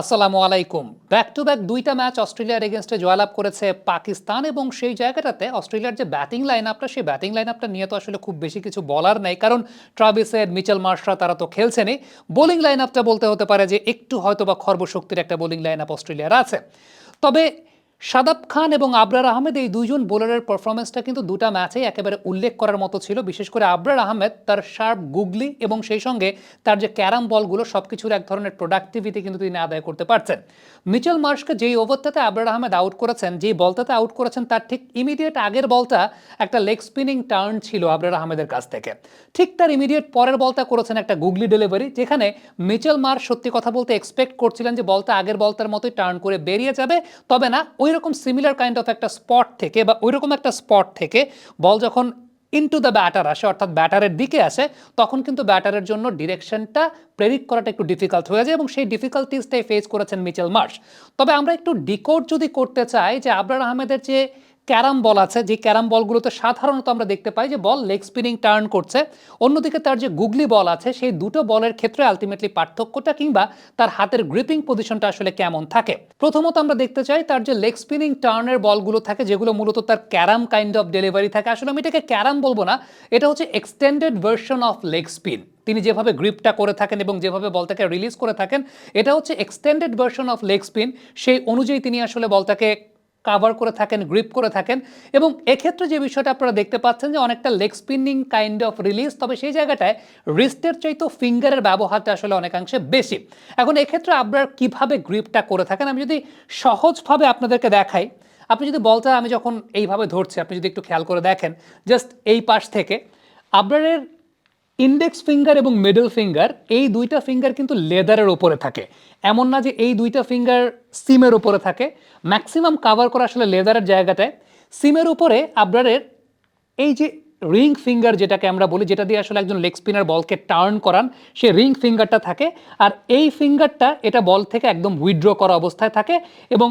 আসসালামু আলাইকুম। Back to back দুইটা ম্যাচ অস্ট্রেলিয়ার এগেনস্টে জয়লাভ করেছে পাকিস্তান এবং সেই জায়গাটাতে অস্ট্রেলিয়ার যে ব্যাটিং লাইন আপটা সেই ব্যাটিং লাইন আপটা নিয়ে তো আসলে খুব বেশি কিছু বলার নেই। কারণ ট্রাভিসের মিচেল মার্শরা তারা তো খেলছেনই। বোলিং লাইন আপটা বলতে হতে পারে যে একটু হয়তো বা খর্বশক্তির একটা বোলিং লাইন আপ অস্ট্রেলিয়ার আছে। তবে সাদাব খান এবং আবরার আহমেদ এই দুইজন বোলারের পারফরমেন্সটা কিন্তু দুটা ম্যাচেই একেবারে উল্লেখ করার মতো ছিল। বিশেষ করে আবরার আহমেদ তার শার্প গুগলি এবং সেই সঙ্গে তার যে ক্যারাম বলগুলো সব কিছুর এক ধরনের প্রোডাক্টিভিটি কিন্তু তিনি আদায় করতে পারছেন। মিচেল মার্শকে যেই ওভারটাতে আবরার আহমেদ আউট করেছেন, যেই বলটাতে আউট করেছেন, তার ঠিক ইমিডিয়েট আগের বলটা একটা লেগ স্পিনিং টার্ন ছিল আবরার আহমেদের কাছ থেকে। ঠিক তার ইমিডিয়েট পরের বলটা করেছেন একটা গুগলি ডেলিভারি যেখানে মিচেল মার্শ সত্যি কথা বলতে এক্সপেক্ট করছিলেন যে বলটা আগের বলটার মতোই টার্ন করে বেরিয়ে যাবে। তবে না, ওই রকম সিমিলার কাইন্ড অফ একটা স্পট থেকে বা ওই রকম একটা স্পট থেকে বল যখন ইনটু দ্য ব্যাটার আসে, অর্থাৎ ব্যাটারের দিকে আসে, তখন কিন্তু ব্যাটারের জন্য ডিরেকশনটা প্রেরিক করাটা একটু ডিফিকাল্ট হয়ে যায় এবং সেই ডিফিকাল্টিসটাই ফেস করেছেন মিচেল মার্শ। তবে আমরা একটু ডিকোড যদি করতে চাই যে আবরার আহমেদের যে ক্যারাম বল আছে, যে ক্যারাম বলগুলোতে সাধারণত আমরা দেখতে পাই যে বল লেগ স্পিনিং টার্ন করছে। অন্যদিকে তার যে গুগলি বল আছে, সেই দুটো বলের ক্ষেত্রে আলটিমেটলি পার্থক্যটা কিংবা তার হাতের গ্রিপিং পজিশনটা আসলে কেমন থাকে? প্রথমত আমরা দেখতে চাই তার যে লেগ স্পিনিং টার্নের বলগুলো থাকে, যেগুলো মূলত তার ক্যারাম কাইন্ড অফ ডেলিভারি থাকে। আসলে আমি এটাকে ক্যারাম বলব না, এটা হচ্ছে extended version of leg spin তিনি যেভাবে গ্রিপটা করে থাকেন এবং যেভাবে বলটাকে রিলিজ করে থাকেন, এটা হচ্ছে extended version of leg spin সেই অনুযায়ী তিনি আসলে বলটাকে কাভার করে থাকেন গ্রিপ করে থাকেন এবং এক্ষেত্রে যে বিষয়টা আপনারা দেখতে পাচ্ছেন যে অনেকটা leg spinning kind of release তবে সেই জায়গাটায় রিস্টের চাইতো ফিঙ্গারের ব্যবহারটা আসলে অনেকাংশে বেশি। এখন এক্ষেত্রে আপনার কীভাবে গ্রিপটা করে থাকেন? আমি যদি সহজভাবে আপনাদেরকে দেখাই, আপনি যদি বলটা আমি যখন এইভাবে ধরছি, আপনি যদি একটু খেয়াল করে দেখেন জাস্ট এই পাশ থেকে আপনারের ইন্ডেক্স ফিঙ্গার এবং মিডল ফিঙ্গার এই দুইটা ফিঙ্গার কিন্তু লেদারের ওপরে থাকে। এমন না যে এই দুইটা ফিঙ্গার সিমের ওপরে থাকে। ম্যাক্সিমাম কাভার করা আসলে লেদারের জায়গাটায় সিমের উপরে আপনারের এই যে রিং ফিঙ্গার যেটাকে আমরা বলি, যেটা দিয়ে আসলে একজন লেগ স্পিনার বলকে টার্ন করান, সে রিং ফিঙ্গারটা থাকে। আর এই ফিঙ্গারটা এটা বল থেকে একদম উইথড্র করা অবস্থায় থাকে এবং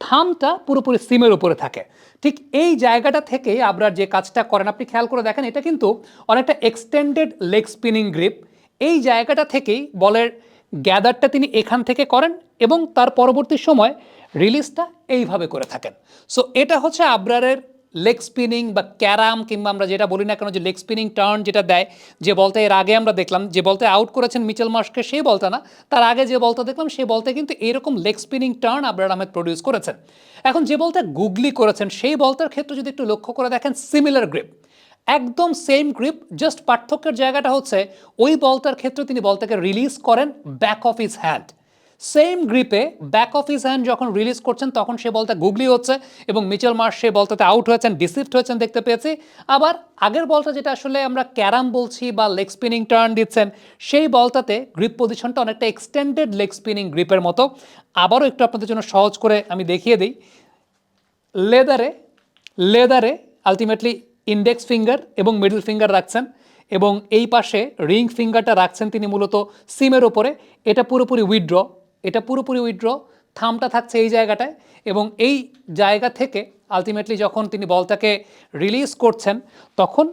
থামটা পুরোপুরি সিমের উপরে থাকে। ঠিক এই জায়গাটা থেকে আপনার যে কাজটা করেন, আপনি খেয়াল করে দেখেন, এটা কিন্তু অনেকটা এক্সটেন্ডেড লেগ স্পিনিং গ্রিপ এই জায়গাটা থেকেই বলের গ্যাদারটা তিনি এখান থেকে করেন এবং তার পরবর্তী সময় রিলিজটা এইভাবে করে থাকেন। সো এটা হচ্ছে আবরারের লেগ স্পিনিং বা ক্যারাম কিংবা আমরা যেটা বলি না কেন যে লেগ স্পিনিং টার্ন যেটা দেয়, যে বলতে এর আগে আমরা দেখলাম, যে বলতে আউট করেছেন মিচেল মার্শকে, সেই বলটা না, তার আগে যে বলটা দেখলাম, সেই বলতে কিন্তু এরকম leg spinning turn Abrar Ahmed produce করেছেন। এখন যে বলটা গুগলি করেছেন, সেই বলটার ক্ষেত্রে যদি একটু লক্ষ্য করে দেখেন সিমিলার গ্রিপ একদম সেম গ্রিপ জাস্ট পার্থক্যের জায়গাটা হচ্ছে, ওই বলটার ক্ষেত্রে তিনি বলটাকে রিলিজ করেন back of his hand same গ্রিপে back of his hand যখন রিলিজ করছেন, তখন সে বলটা গুগলি হচ্ছে এবং মিচেল মার্শ সে বলটাতে আউট হয়েছেন ডিসিফট হয়েছেন দেখতে পেয়েছি। আবার আগের বলটা যেটা আসলে আমরা ক্যারাম বলছি বা লেগ স্পিনিং টার্ন দিচ্ছেন, সেই বলটাতে গ্রিপ পজিশনটা অনেকটা এক্সটেন্ডেড লেগ স্পিনিং গ্রিপের মতো। আবারও একটু আপনাদের জন্য সহজ করে আমি দেখিয়ে দিই। লেদারে লেদারে আলটিমেটলি ইন্ডেক্স ফিঙ্গার এবং মিডল ফিঙ্গার রাখছেন এবং এই পাশে রিং ফিঙ্গারটা রাখছেন তিনি মূলত সিমের ওপরে এটা পুরোপুরি উইথড্র এটা পুরোপুরি উইড্র থামটা থাকছে এই জায়গাটায় এবং এই জায়গা থেকে আলটিমেটলি যখন তিনি বলটাকে রিলিজ করছেন, তখন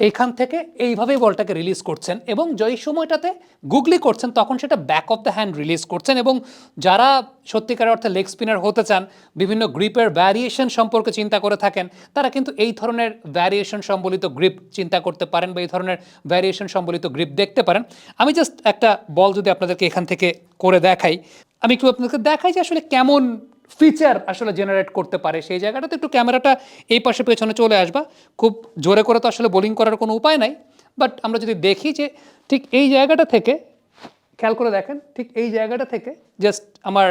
এইখান থেকে এইভাবেই বলটাকে রিলিজ করছেন এবং যেই সময়টাতে গুগলি করছেন, তখন সেটা back of the hand release করছেন এবং যারা সত্যিকার অর্থে লেগ স্পিনার হতে চান, বিভিন্ন গ্রিপের ভ্যারিয়েশন সম্পর্কে চিন্তা করে থাকেন, তারা কিন্তু এই ধরনের ভ্যারিয়েশন সম্বলিত গ্রিপ চিন্তা করতে পারেন বা এই ধরনের ভ্যারিয়েশন সম্বলিত গ্রিপ দেখতে পারেন। আমি জাস্ট একটা বল যদি আপনাদেরকে এখান থেকে করে দেখাই, আমি একটু আপনাদেরকে দেখাই যে আসলে কেমন ফিচার আসলে জেনারেট করতে পারে সেই জায়গাটাতে। একটু ক্যামেরাটা এই পাশে পেছনে চলে আসবা। খুব জোরে করে তো আসলে বোলিং করার কোনো উপায় নাই। বাট আমরা যদি দেখি যে ঠিক এই জায়গাটা থেকে, খেয়াল করে দেখেন, ঠিক এই জায়গাটা থেকে জাস্ট আমার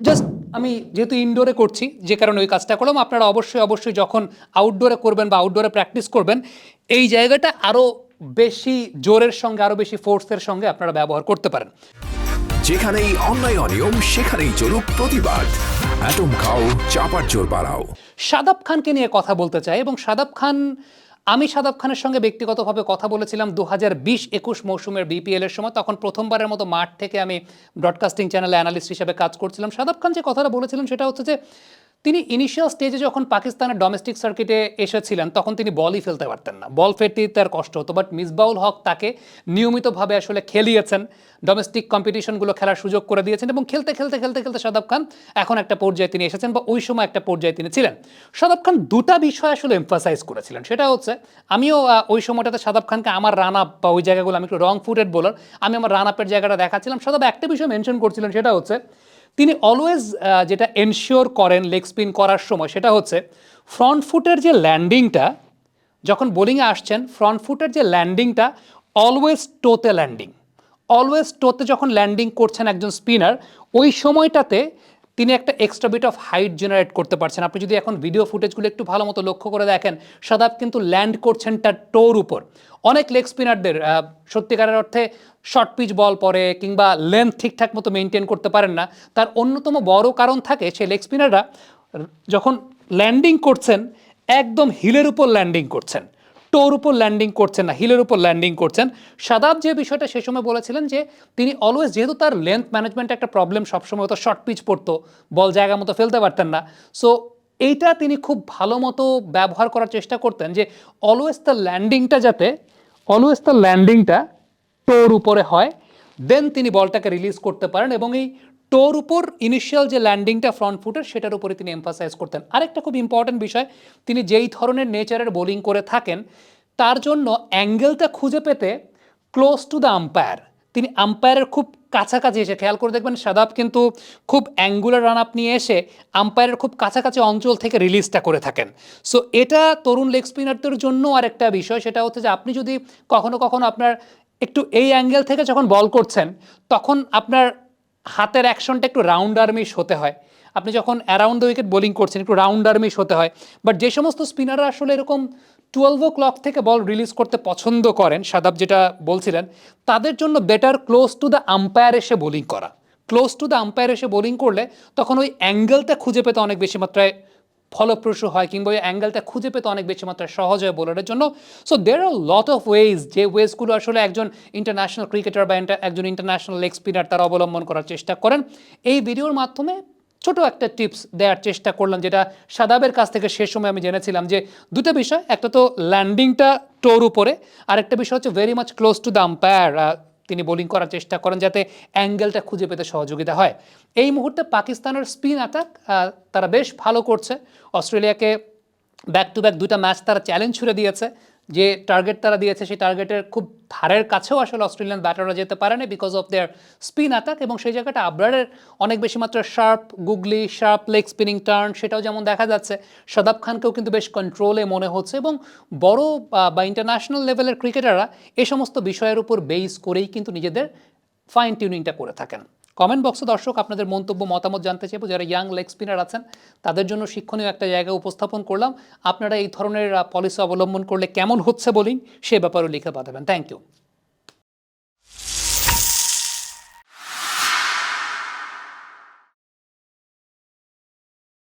জাস্ট আমি যেহেতু ইনডোরে করছি, যে কারণে ওই কাজটা করলাম। আপনারা অবশ্যই অবশ্যই যখন আউটডোরে করবেন বা আউটডোরে প্র্যাকটিস করবেন, এই জায়গাটা আরও বেশি জোরের সঙ্গে আরও বেশি ফোর্সের সঙ্গে আপনারা ব্যবহার করতে পারেন। যেখানেই অন্যায় অনিয়ম, সেখানেই চলুক প্রতিবাদ। অ্যাটম খাও, চাপার জোর বাড়াও। সাদাব খানকে নিয়ে কথা বলতে চাই এবং সাদাব খান, আমি সাদাব খানের সঙ্গে ব্যক্তিগতভাবে কথা বলেছিলাম দু হাজার বিশ একুশ মৌসুমের বিপিএল এর সময়। তখন প্রথমবারের মতো মাঠ থেকে আমি ব্রডকাস্টিং চ্যানেলে অ্যানালিস্ট হিসেবে কাজ করছিলাম। সাদাব খান যে কথাটা বলেছিলেন সেটা হচ্ছে যে তিনি ইনিশিয়াল স্টেজে যখন পাকিস্তানের ডোমেস্টিক সার্কিটে এসেছিলেন, তখন তিনি বলই ফেলতে পারতেন না। বল ফেলতে তার কষ্ট হতো বাট মিসবাউল হক তাকে নিয়মিতভাবে আসলে খেলিয়েছেন। ডোমেস্টিক কম্পিটিশনগুলো খেলার সুযোগ করে দিয়েছেন এবং খেলতে খেলতে খেলতে খেলতে শাদাব খান এখন একটা পর্যায়ে তিনি এসেছেন বা ওই সময় একটা পর্যায়ে তিনি ছিলেন। শাদাব খান দুটা বিষয় আসলে এমফাসাইজ করেছিলেন। সেটা হচ্ছে, আমিও ওই সময়টাতে শাদাব খানকে আমার রান আপ বা ওই জায়গাগুলো, আমি একটু রং ফুটেড বোলার আমি আমার রান আপের জায়গাটা দেখাচ্ছিলাম। শাদাব একটা বিষয় মেনশন করছিলেন, সেটা হচ্ছে তিনি অলওয়েজ যেটা এনশিওর করেন লেগ স্পিন করার সময়, সেটা হচ্ছে ফ্রন্ট ফুটের যে ল্যান্ডিংটা যখন বোলিংয়ে আসছেন ফ্রন্ট ফুটের যে ল্যান্ডিংটা অলওয়েজ টোতে ল্যান্ডিং অলওয়েজ টোতে যখন ল্যান্ডিং করছেন একজন স্পিনার ওই সময়টাতে তিনি একটা extra bit of height generate করতে পারছেন। আপনি যদি এখন ভিডিও ফুটেজগুলো একটু ভালো মতো লক্ষ্য করে দেখেন সাদাব কিন্তু ল্যান্ড করছেন তার টোর উপর। অনেক লেগ স্পিনারদের সত্যিকারের অর্থে শর্ট পিচ বল পরে কিংবা লেন্থ ঠিকঠাক মতো মেনটেন করতে পারেন না। তার অন্যতম বড় কারণ থাকে, সেই লেগ স্পিনাররা যখন ল্যান্ডিং করছেন, একদম হিলের উপর ল্যান্ডিং করছেন। টোর উপর ল্যান্ডিং করছেন না, হিলের উপর ল্যান্ডিং করছেন। সাদাব যে বিষয়টা সে সময় বলেছিলেন যে, তিনি অলওয়েজ যেহেতু তার লেন্থ ম্যানেজমেন্ট একটা প্রবলেম সবসময় তো শর্ট পিচ পড়তো বল জায়গা মতো ফেলতে পারতেন না। সো এইটা তিনি খুব ভালো মতো ব্যবহার করার চেষ্টা করতেন যে অলওয়েজ তার ল্যান্ডিংটা যাতে অলওয়েজ তার ল্যান্ডিংটা টোর উপরে হয় দেন তিনি বলটাকে রিলিজ করতে পারেন এবং এই টোর উপর ইনিশিয়াল যে ল্যান্ডিংটা ফ্রন্ট ফুটের সেটার উপরে তিনি এমফাসাইজ করতেন। আরেকটা খুব ইম্পর্ট্যান্ট বিষয়, তিনি যেই ধরনের নেচারের বোলিং করে থাকেন, তার জন্য অ্যাঙ্গেলটা খুঁজে পেতে ক্লোজ টু দ্য আম্পায়ার তিনি আম্পায়ারের খুব কাছাকাছি এসে, খেয়াল করে দেখবেন সাদাব কিন্তু খুব অ্যাঙ্গুলার রান আপ নিয়ে এসে আম্পায়ারের খুব কাছাকাছি অঞ্চল থেকে রিলিজটা করে থাকেন। সো এটা তরুণ লেগ স্পিনারদের জন্য আরেকটা বিষয়, সেটা হচ্ছে যে আপনি যদি কখনো কখনো আপনার একটু এই অ্যাঙ্গেল থেকে যখন বল করছেন, তখন আপনার হাতের অ্যাকশনটা একটু রাউন্ড আর্মিশ হতে হয়। আপনি যখন অ্যারাউন্ড দ্য উইকেট বোলিং করছেন, একটু রাউন্ড আর্মিশ হতে হয়। বাট যে সমস্ত স্পিনাররা আসলে এরকম টুয়েলভ ও ক্লক থেকে বল রিলিজ করতে পছন্দ করেন, সাদাব যেটা বলছিলেন, তাদের জন্য better close to the umpire এসে বোলিং করা। ক্লোজ টু দ্য আম্পায়ার এসে বোলিং করলে তখন ওই অ্যাঙ্গেলটা খুঁজে পেতে অনেক বেশি মাত্রায় ফলপ্রসূ হয় কিংবা ওই অ্যাঙ্গেলটা খুঁজে পেতে অনেক বেশি মাত্রায় সহজ হয় বোলারের জন্য। So there are lot of ways যে ওয়েজগুলো আসলে একজন ইন্টারন্যাশনাল ক্রিকেটার বা একজন ইন্টারন্যাশনাল লেগ স্পিনার তারা অবলম্বন করার চেষ্টা করেন। এই ভিডিওর মাধ্যমে ছোট একটা টিপস দেওয়ার চেষ্টা করলাম, যেটা সাদাবের কাছ থেকে সে সময় আমি জেনেছিলাম যে দুটো বিষয়, একটা তো ল্যান্ডিংটা টোর উপরে, আরেকটা বিষয় হচ্ছে very much close to the umpire তিনি বোলিং করার চেষ্টা করেন যাতে অ্যাঙ্গেলটা খুঁজে পেতে সহযোগিতা হয়। এই মুহূর্তে পাকিস্তানের স্পিন অ্যাটাক তারা বেশ ভালো করছে। অস্ট্রেলিয়াকে ব্যাক টু ব্যাক দুটা ম্যাচ তারা চ্যালেঞ্জ ছুড়ে দিয়েছে। যে টার্গেট তারা দিয়েছে, সেই টার্গেটের খুব ধারের কাছেও আসলে অস্ট্রেলিয়ান ব্যাটাররা যেতে পারে না because of their spin attack এবং সেই জায়গাটা আবরারের অনেক বেশি মাত্রায় sharp googly sharp leg spinning turn সেটাও যেমন দেখা যাচ্ছে, সাদাব খানকেও কিন্তু বেশ কন্ট্রোলে মনে হচ্ছে এবং বড় বা ইন্টারন্যাশনাল লেভেলের ক্রিকেটাররা এ সমস্ত বিষয়ের উপর বেস করেই কিন্তু নিজেদের ফাইন টিউনিংটা করে থাকেন। কমেন্ট বক্সে দর্শক আপনাদের মন্তব্য, মতামত জানতে চাইব। যারা ইয়াং লেগ স্পিনার আছেন, তাদের জন্য শিক্ষণীয় একটা জায়গা উপস্থাপন করলাম। আপনারা এই ধরনের পলিসি অবলম্বন করলে কেমন হচ্ছে বোলিং সে ব্যাপারেও লিখে পাঠাবেন। Thank you